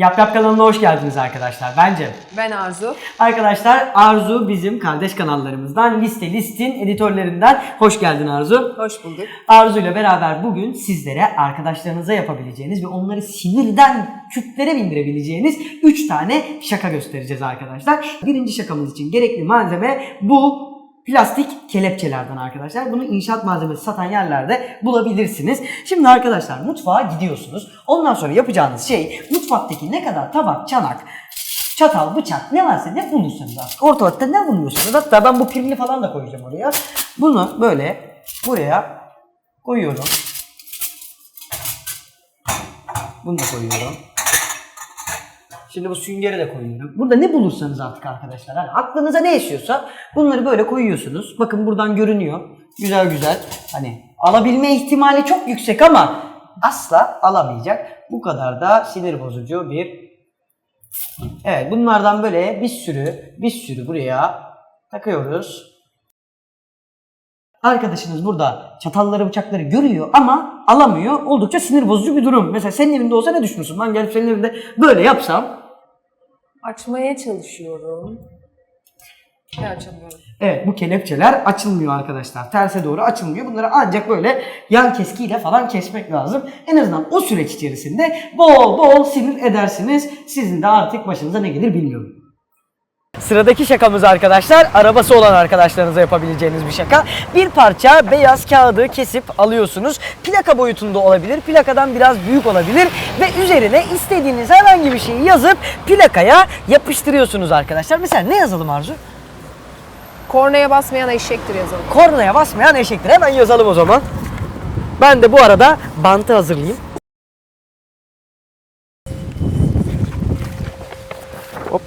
Yap Yap kanalına hoş geldiniz arkadaşlar. Bence. Ben Arzu. Arkadaşlar Arzu bizim kardeş kanallarımızdan Liste List'in editörlerinden. Hoş geldin Arzu. Hoş bulduk. Arzu ile beraber bugün sizlere arkadaşlarınıza yapabileceğiniz ve onları sinirden kütlere bindirebileceğiniz 3 tane şaka göstereceğiz arkadaşlar. Birinci şakamız için gerekli malzeme bu plastik kelepçelerden arkadaşlar. Bunu inşaat malzemesi satan yerlerde bulabilirsiniz. Şimdi arkadaşlar mutfağa gidiyorsunuz. Ondan sonra yapacağınız şey mutfaktaki ne kadar tabak, çanak, çatal, bıçak ne varsa ne bulursanız artık. Ortalıkta ne buluyorsunuz? Hatta ben bu pirli falan da koyacağım oraya. Bunu böyle buraya koyuyorum. Bunu da koyuyorum. Şimdi bu süngeri de koyuyorum. Burada ne bulursanız artık arkadaşlar. Hani aklınıza ne esiyorsa bunları böyle koyuyorsunuz. Bakın buradan görünüyor. Güzel güzel. Hani alabilme ihtimali çok yüksek ama asla alamayacak. Bu kadar da sinir bozucu bir Evet bunlardan böyle bir sürü bir sürü buraya takıyoruz. Arkadaşınız burada çatalları bıçakları görüyor ama alamıyor. Oldukça sinir bozucu bir durum. Mesela senin evinde olsa ne düşünürsün? Ben gelip senin evinde böyle yapsam. Açmaya çalışıyorum. Ne açamıyorum? Evet bu kelepçeler açılmıyor arkadaşlar. Terse doğru açılmıyor. Bunları ancak böyle yan keskiyle falan kesmek lazım. En azından o süreç içerisinde bol bol sinir edersiniz. Sizin de artık başınıza ne gelir bilmiyorum. Sıradaki şakamız arkadaşlar arabası olan arkadaşlarınıza yapabileceğiniz bir şaka. Bir parça beyaz kağıdı kesip alıyorsunuz. Plaka boyutunda olabilir, plakadan biraz büyük olabilir ve üzerine istediğiniz herhangi bir şeyi yazıp plakaya yapıştırıyorsunuz arkadaşlar. Mesela ne yazalım Arzu? Kornaya basmayan eşektir yazalım. Kornaya basmayan eşektir. Hemen yazalım o zaman. Ben de bu arada bantı hazırlayayım. Hop.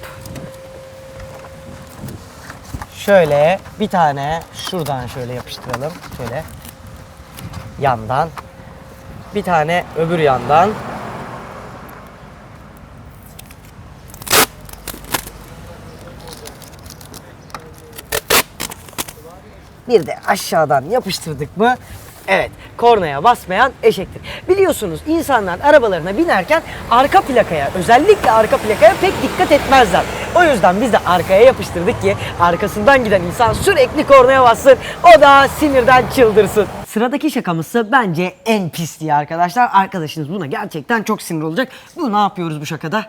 Şöyle bir tane şuradan şöyle yapıştıralım. Şöyle. Yandan. Bir tane öbür yandan. Bir de aşağıdan yapıştırdık mı Evet, kornaya basmayan eşektir. Biliyorsunuz insanlar arabalarına binerken arka plakaya, özellikle arka plakaya pek dikkat etmezler. O yüzden biz de arkaya yapıştırdık ki arkasından giden insan sürekli kornaya bassın, o da sinirden çıldırsın. Sıradaki şakamızsa bence en pisliği arkadaşlar. Arkadaşınız buna gerçekten çok sinir olacak. Bu ne yapıyoruz bu şakada?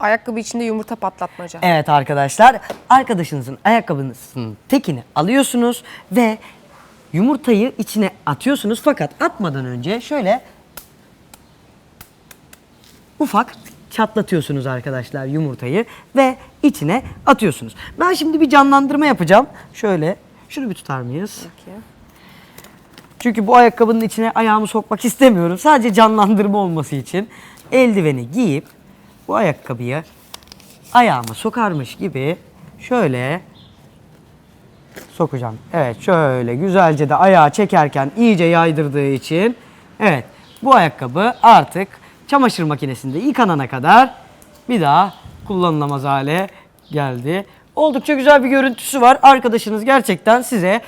Ayakkabı içinde yumurta patlatmaca. Evet arkadaşlar, arkadaşınızın ayakkabınızın tekini alıyorsunuz ve yumurtayı içine atıyorsunuz fakat atmadan önce şöyle ufak çatlatıyorsunuz arkadaşlar yumurtayı ve içine atıyorsunuz. Ben şimdi bir canlandırma yapacağım. Şöyle şunu bir tutar mıyız? Peki. Çünkü bu ayakkabının içine ayağımı sokmak istemiyorum. Sadece canlandırma olması için eldiveni giyip bu ayakkabıyı ayağıma sokarmış gibi şöyle sokacağım. Evet şöyle güzelce de ayağı çekerken iyice yaydırdığı için evet bu ayakkabı artık çamaşır makinesinde yıkanana kadar bir daha kullanılamaz hale geldi. Oldukça güzel bir görüntüsü var. Arkadaşınız gerçekten size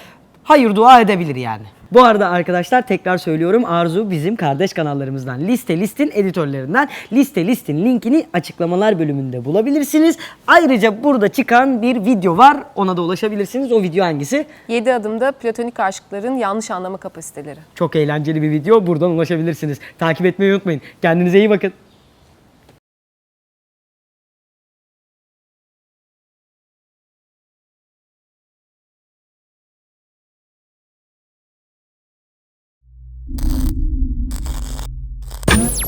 hayır dua edebilir yani. Bu arada arkadaşlar tekrar söylüyorum Arzu bizim kardeş kanallarımızdan Liste List'in editörlerinden Liste List'in linkini açıklamalar bölümünde bulabilirsiniz. Ayrıca burada çıkan bir video var ona da ulaşabilirsiniz. O video hangisi? 7 adımda platonik aşıkların yanlış anlama kapasiteleri. Çok eğlenceli bir video buradan ulaşabilirsiniz. Takip etmeyi unutmayın. Kendinize iyi bakın.